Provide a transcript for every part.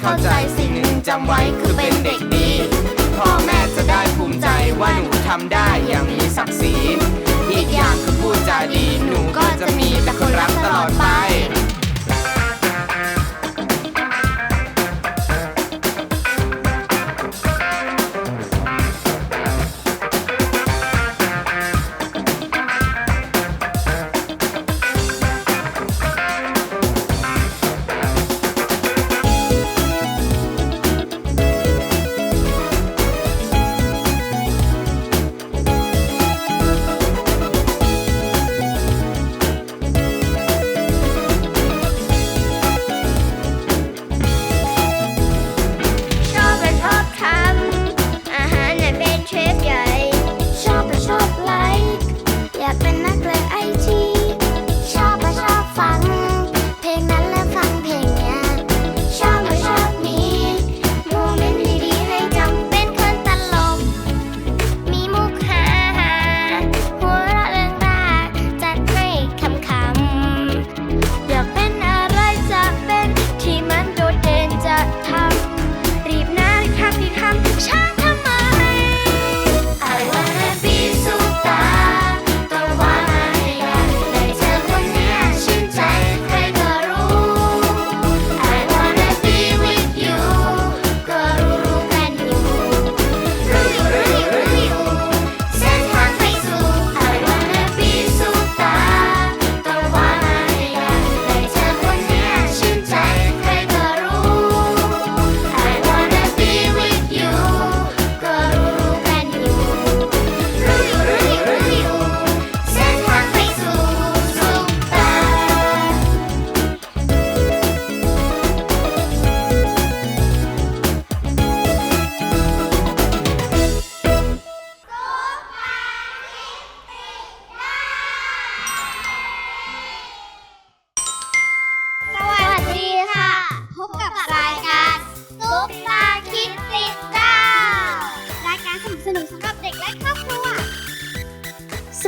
่เข้าใจสิ่งหนึ่งจำไว้คือเป็นเด็กดี พ่อแม่จะได้ภูมิใจว่าหนูทำได้อย่างมีศักดิ์ศรีอีกอย่างคือพูดจาดีหนูก็จะมีแต่คนรักตลอดไป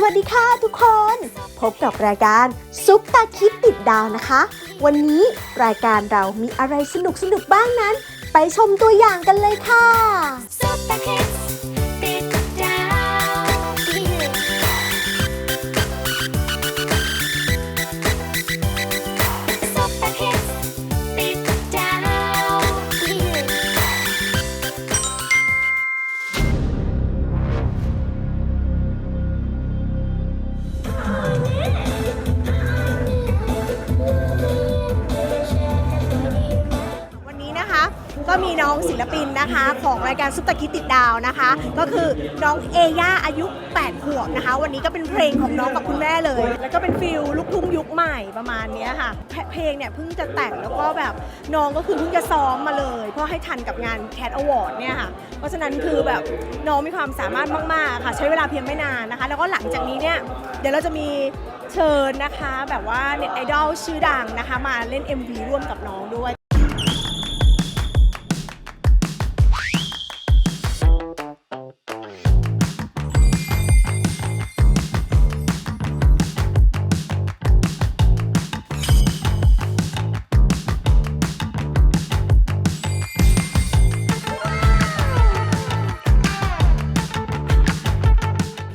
วัสดีค่ะทุกคน พบกับรายการซุปตาคิดติดดาวนะคะ วันนี้รายการเรามีอะไรสนุกสนุกบ้างนั้น ไปชมตัวอย่างกันเลยค่ะซุปตาคิด ก็มีน้องศิลปินนะคะ ของรายการซุปตาคิดติดดาวนะคะ ก็คือน้องเอย่าอายุ 8 ขวบนะคะ วันนี้ก็เป็นเพลงของน้องกับคุณแม่เลย แล้วก็เป็นฟิลลูกทุ่งยุคใหม่ประมาณนี้ค่ะ เพลงเนี่ยเพิ่งจะแต่งแล้วก็แบบน้องก็คือเพิ่งจะซ้อมมาเลย เพื่อให้ทันกับงาน Cat Award เนี่ยค่ะ เพราะฉะนั้นคือแบบน้องมีความสามารถมากๆค่ะ ใช้เวลาเพียงไม่นานนะคะ แล้วก็หลังจากนี้เนี่ยเดี๋ยวเราจะมีเชิญนะคะ แบบว่าเน็ตไอดอลชื่อดังนะคะ มาเล่น MV ร่วมกับน้องด้วย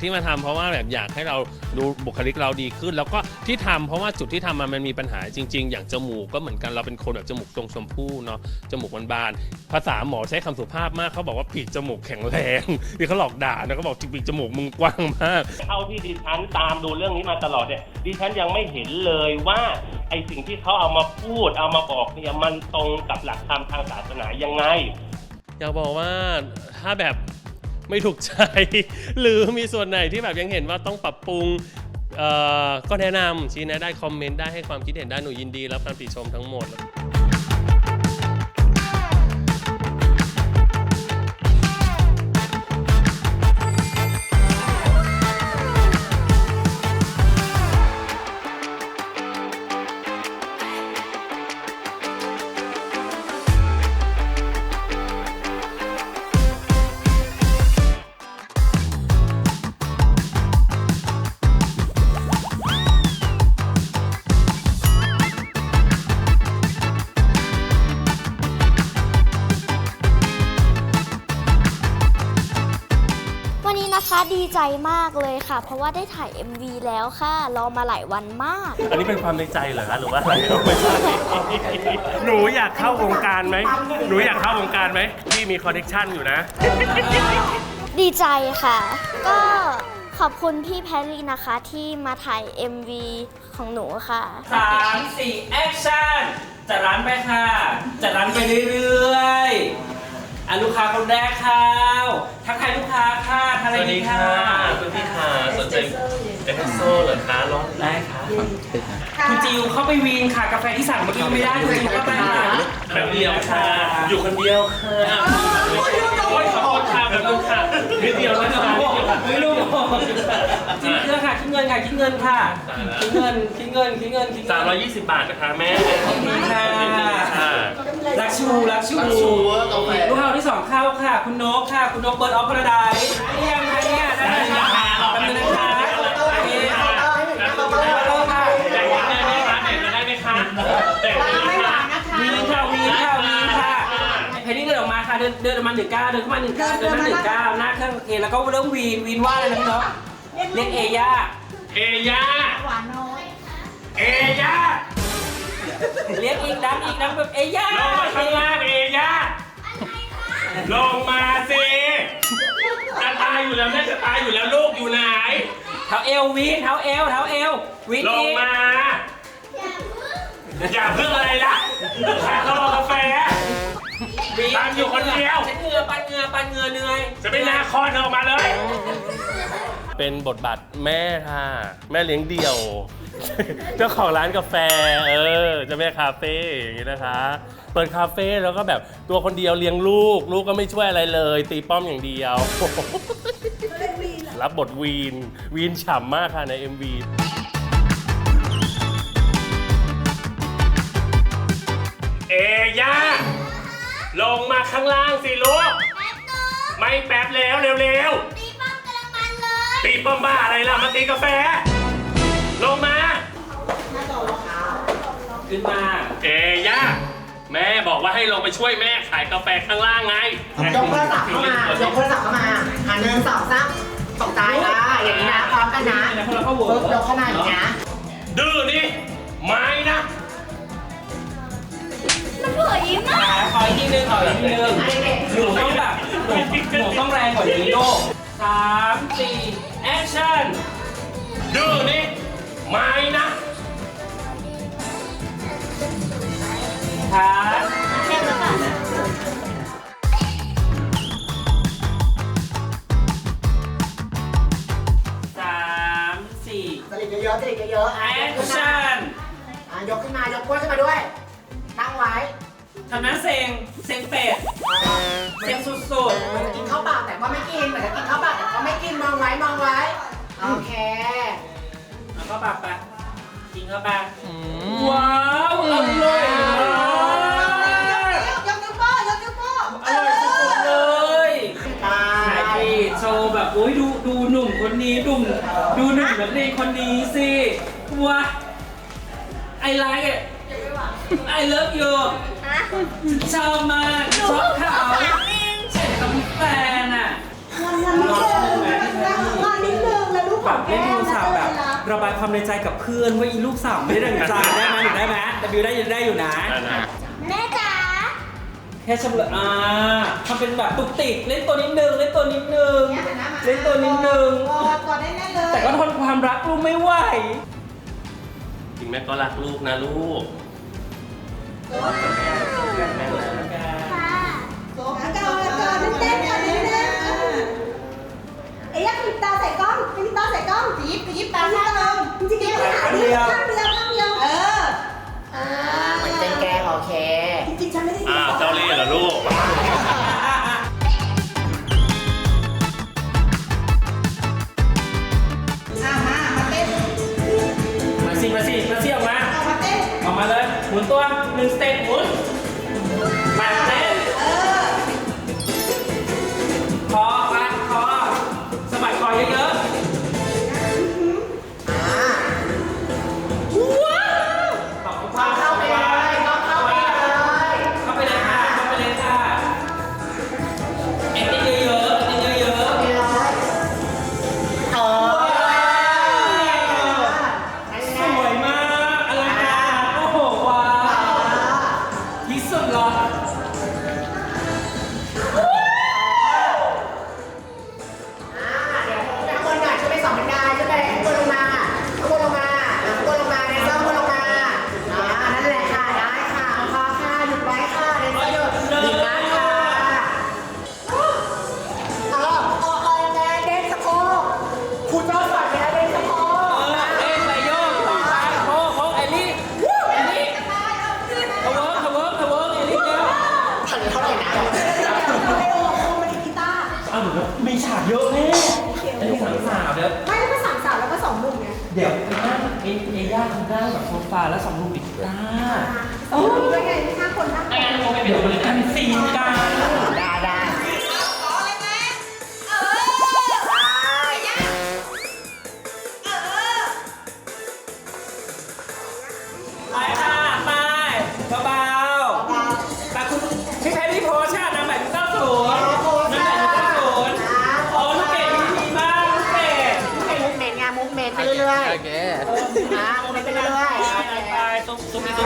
ที่มาทำเพราะว่าแบบอยากให้เราดูบุคลิกเราดีขึ้น แล้วก็ที่ทำเพราะว่าจุดที่ทำมามันมีปัญหาจริง ๆ อย่างจมูกก็เหมือนกันเราเป็นคนแบบจมูกทรงชมพู่เนาะจมูกบานๆภาษาหมอใช้คำสุภาพมากเขาบอกว่าปีกจมูกแข็งแรงที่เขาหลอกด่านะเขาบอกปีกจมูกมึงกว้างมาก เท่าที่ดิฉันตามดูเรื่องนี้มาตลอดเนี่ยดิฉันยังไม่เห็นเลยว่าไอสิ่งที่เขาเอามาพูดเอามาบอกเนี่ยมันตรงกับหลักธรรมทางศาสนายังไง อยากบอกว่าถ้าแบบ ไม่ถูกใจ หรือมีส่วนไหนที่แบบยังเห็นว่าต้องปรับปรุงก็แนะนำชี้แนะได้คอมเมนต์ได้ให้ความคิดเห็นได้หนูยินดีรับการติชมทั้งหมด ใจมากเลยค่ะ เพราะว่าได้ถ่าย MV แล้วค่ะ รอมาหลายวันมาก อันนี้เป็นความในใจเหรอคะหรือว่าอะไรไม่ใช่หนูอยากเข้าวงการไหมหนูอยากเข้าวงการไหมพี่มีคอนเนคชั่นอยู่นะ ดีใจค่ะ ก็ขอบคุณพี่แพรรี่นะคะที่มาถ่าย MV ของหนูค่ะ สามสี่แอคชั่นจัดร้านไปค่ะ จัดร้านไปเรื่อยๆ อะลูกค้าคนแรกค่ะทักทายลูกค้าค่ะทานอะไรดีค่ะคุณพี่ค่ะสนใจเอสเปรสโซ่เหรอคะลองได้ค่ะคุณจิวเข้าไปวีนค่ะ กาแฟที่สั่งเมื่อกี้ไม่ได้คุณจิวเข้าไปค่ะคนเดียวค่ะ อยู่คนเดียวค่ะโอ้ยขอบ คุณค่ะนิดเดียวนะคะนิดเดียวค่ะไม่รู้คิดเครื่องค่ะคิดเงินค่ะคิดเงินค่ะคิดเงินคิดเงินคิดเงินคิดเงินสามร้อยยี่สิบบาทนะคะแม่ขอบคุณค่ะรักชูรักชูลูกค้าที่สองเข้าค่ะ คุณนกค่ะ คุณนกเบิร์ดออฟพาราไดซ์เรียงค่ะเนี่ยได้เลย เดินเดินออกมาหนึ่งก้าวเดินเข้ามาหนึ่งก้าวเดินมาหนึ่งก้าวหน้าเครื่องโอเคแล้วก็เริ่มวีนวีนว่าอะไรนะพี่นกเรียกเอย่าเอย่าเอย่าเรียกอีกดังอีกดังแบบเอย่าลงมาข้างล่างเอย่าลงมาสิจะตายอยู่แล้วแม่จะตายอยู่แล้วลูกอยู่ไหนเท้าเอววีนเท้าเอวเท้าเอววีนลงอีกมาอย่าเพิ่งอะไรล่ะลูกค้าเขารอกาแฟวีนตาม อยู่คนเดียว ฉันเหงื่อปันเหงื่อปันเหงื่อเหนื่อยจะเป็นนาคอนออกมาเลย เป็นบทบาทแม่ค่ะ แม่เลี้ยงเดี่ยว เจ้าของร้านกาแฟ เออเจะแม่คาเฟ่อย่างนี้นะคะ เปิดคาเฟ่แล้วก็แบบตัวคนเดียวเลี้ยงลูก ลูกก็ไม่ช่วยอะไรเลย ตีป้อมอย่างเดียว รับบทวีน วีนฉ่ำมากค่ะใน MV เอย่า ลงมาข้างล่างสิลูกไม่แป๊บแล้วเร็วๆตีป้อมกระมันเลยตีป้อมบ้าอะไรล่ะมาตีกาแฟ ลงมา ขึ้นมา เอย่าแม่บอกว่าให้ลงไปช่วยแม่ขายกาแฟข้างล่างไงยกโทรศัพท์เข้ามายกโทรศัพท์เข้ามาหันหนึ่งสองสามตกใจค่ะอย่างนี้นะพร้อมกันนะแล้วพวกเราก็โหวตปึ๊บยกเข้ามาอย่างนี้นะดื้อนี่ไม่นะมัน สวยมากขออีกทีนึงขออีกทีนึงไอ้เด็กหนูต้องแบบหนูหนูต้องแรงกว่านี้โลกสามสี่แอคชั่นดื้อนี่ไม่นะค่ะเต็มแล้วค่ะสามสี่สลิดเยอะๆสลิดเยอะๆแออะคยกขึ้นมาชั่นอะยกขึ้นมายกก้นขึ้นมาด้วย ตั้งไว้ทำหน้าเซ็งเซ็งเป็ดอ่าเซ็งสุดเหมือนจะกินข้าวเปล่าแต่ก็ไม่กินเหมือนจะกินข้าวเปล่าแต่ก็ไม่กินมองไว้มองไว้โอเคๆแล้วก็ปากไปกินเข้าไปว้าวอร่อยมากยกนิ้วโป้ยกนิ้วโป้อร่อยสุดๆเลยตาถ่ายยฟีดโชว์แบบโอ้ยดูดูหนุ่มคนนี้ดูดูหนุ่มนักเรียนคนนี้สิว้า I like it I love you ชอบมากชอบเขาเฉันกับแฟนอะงอนนิดนึงงอนนิดนึงแล้วลูกแบบเล่นโทรศัพท์แบบระบายความในใจกับเพื่อนว่าอีลูกสาวไม่ได้ดังใจได้ไหมหนูได้ไหมแต่บิวได้อยู่ได้อยู่นะ แม่จ๋าแค่ชำเลืออ่าทำเป็นแบบตุกติกเล่นตัวนิดนึงเล่นตัวนิดนึงเล่นตัวนิดนึง กอดกอดได้แน่เลยแต่ก็ทนความรักลูกไม่ไหว จริงแม่ก็รักลูกนะลูกรักกับแมันะค่ะกอดกอดกอดเต้นกอดเต้นเอ้ยอยากปิดตาใส่กล้องปิดตาใส่กล้องยิบยิบตาข้างนึงจริงๆไม่หาดิข้างเดียวข้างเดียวเอออ่าเหมือนเป็นแกงโอเคจริงๆฉันไม่ได้อ้าวเจ้าเล่ห์เหรอลูกอะมามาเต้นมาสิมาสิมาสิออกมาเอามาเต้นออกมาเลยหมุนตัว หนึ่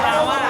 เราอะ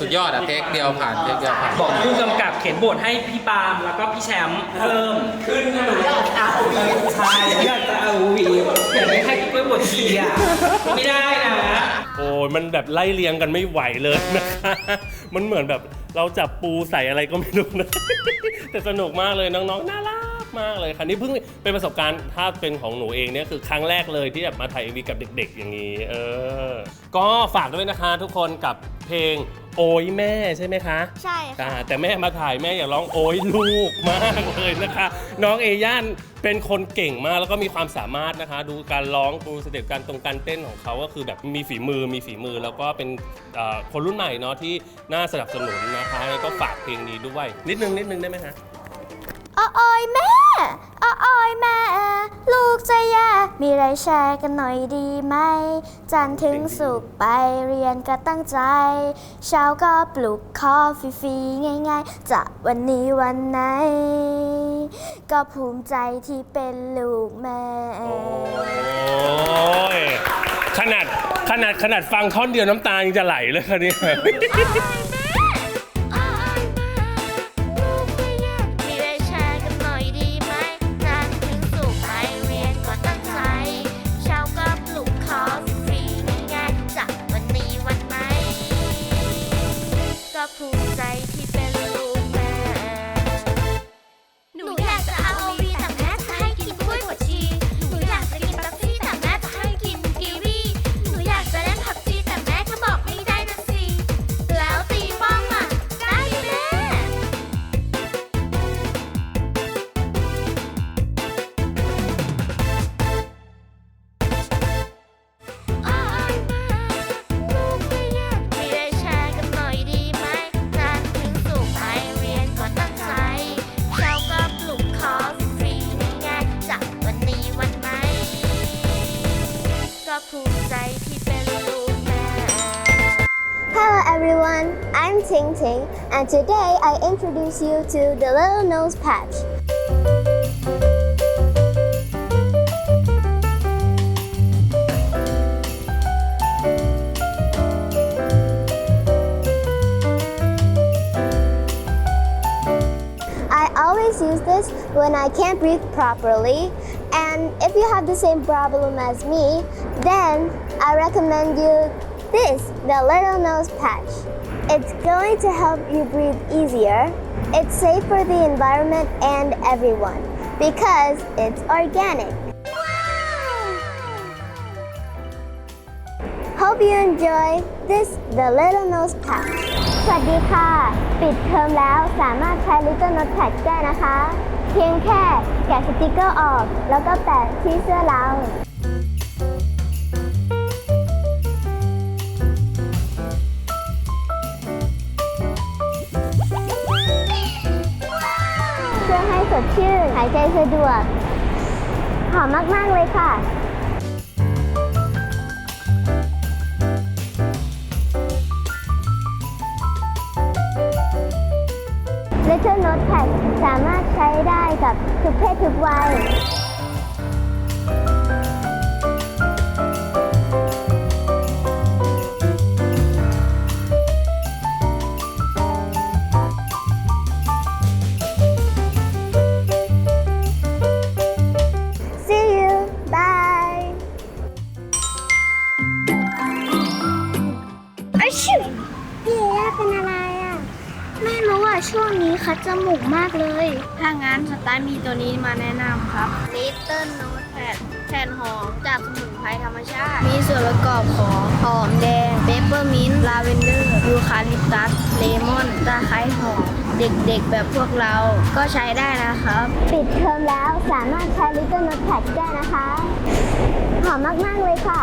สุดยอดอะเทคเดียวผ่านเทคเดียวผ่านบอกผู้กำกับเขียนบทให้พี่ปาล์มแล้วก็พี่แชมป์เพิ่มขึ้นหนูอยากเอาวีใช่อยากจะเอาวีอยากได้ให้พี่กล้วยบทชีอะไม่ได้นะโอ้ยมันแบบไล่เลียงกันไม่ไหวเลยนะคะมันเหมือนแบบเราจับปูใส่อะไรก็ไม่รู้นะแต่สนุกมากเลยน้องๆน่ารักมากเลยค่ะนี่เพิ่งเป็นประสบการณ์ถ้าเป็นของหนูเองเนี่ยคือครั้งแรกเลยที่แบบมาถ่ายเอ็มวีกับเด็ก ๆ อย่างนี้ เออ ก็ฝากด้วยนะคะทุกคนกับเพลง โอ้ยแม่ใช่ไหมคะ ใช่ค่ะ อ่าแต่แม่มาถ่ายแม่อย่าร้องโอ้ยลูกมากเลยนะคะ น้องเอย่านเป็นคนเก่งมากแล้วก็มีความสามารถนะคะ ดูการร้องดูสเต็ปการตรงการเต้นของเขาก็คือแบบมีฝีมือมีฝีมือแล้วก็เป็นเอ่อคนรุ่นใหม่เนาะที่น่าสนับสนุนนะคะแล้วก็ฝากเพลงนี้ด้วย นิดนึงนิดนึงได้ไหมคะ อ้ออยแม่อ้ออยแม่ ลูกจะแย่มีอะไรแชร์กันหน่อยดีไหม จันทร์ถึงสุกร์ไปเรียนก็ตั้งใจ เช้าก็ปลุกคอฟรีๆง่ายๆ จะวันนี้วันไหน ก็ภูมิใจที่เป็นลูกแม่ โอ้ยขนาดขนาดขนาดฟังท่อนเดียวน้ำตายังจะไหลเลยค่ะเนี่ ภูมิใจที่เป็นลูกแม่ Hello everyone, I'm Ting Ting, and today I introduce you to the Little Nose Patch. I always use this when I can't breathe properly, and if you have the same problem as me, then I recommend you this, the Little Nose Patch. It's going to help you breathe easier. It's safe for the environment and everyone because it's organic. Hope you enjoy this The Little Nose Patch สวัสดีค่ะ ปิดเทอมแล้วสามารถใช้ Little Nose Patch ได้นะคะ เพียงแค่แกะสติกเกอร์ออก แล้วก็แปะที่เสื้อเรา ดชื่น หายใจสะดวก หอมมาก ๆ เลยค่ะ Little Note Pad สามารถใช้ได้กับทุกเพศทุกวัย มีตัวนี้มาแนะนำครับ Little Note Pad แผ่นหอมจากสมุนไพรธรรมชาติ มีส่วนประกอบของหอมแดงเปปเปอร์มินต์ลาเวนเดอร์ยูคาลิปตัสเลมอนตะไคร้หอม เด็กๆแบบพวกเราก็ใช้ได้นะครับ ปิดเทอมแล้วสามารถใช้ Little Note Pad ได้นะคะ หอมมาก ๆ เลยค่ะ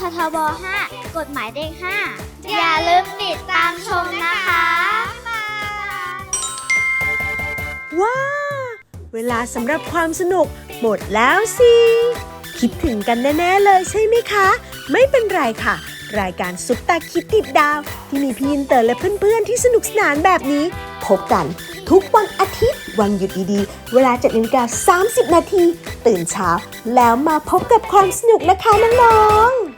ททบ 5 กฎหมายเลข5อย่าลืมติดตามชมนะคะ ว้า เวลาสำหรับความสนุกหมดแล้วสิ คิดถึงกันแน่ ๆ เลยใช่ไหมคะ ไม่เป็นไรค่ะ รายการซุปตาคิดติดดาว ที่มีพี่อินเตอร์และเพื่อน ๆ ที่สนุกสนานแบบนี้ พบกันทุกวันอาทิตย์ วันหยุดดีๆ เวลา7นาฬิกา30 นาที ตื่นเช้า แล้วมาพบกับความสนุกนะคะน้องๆ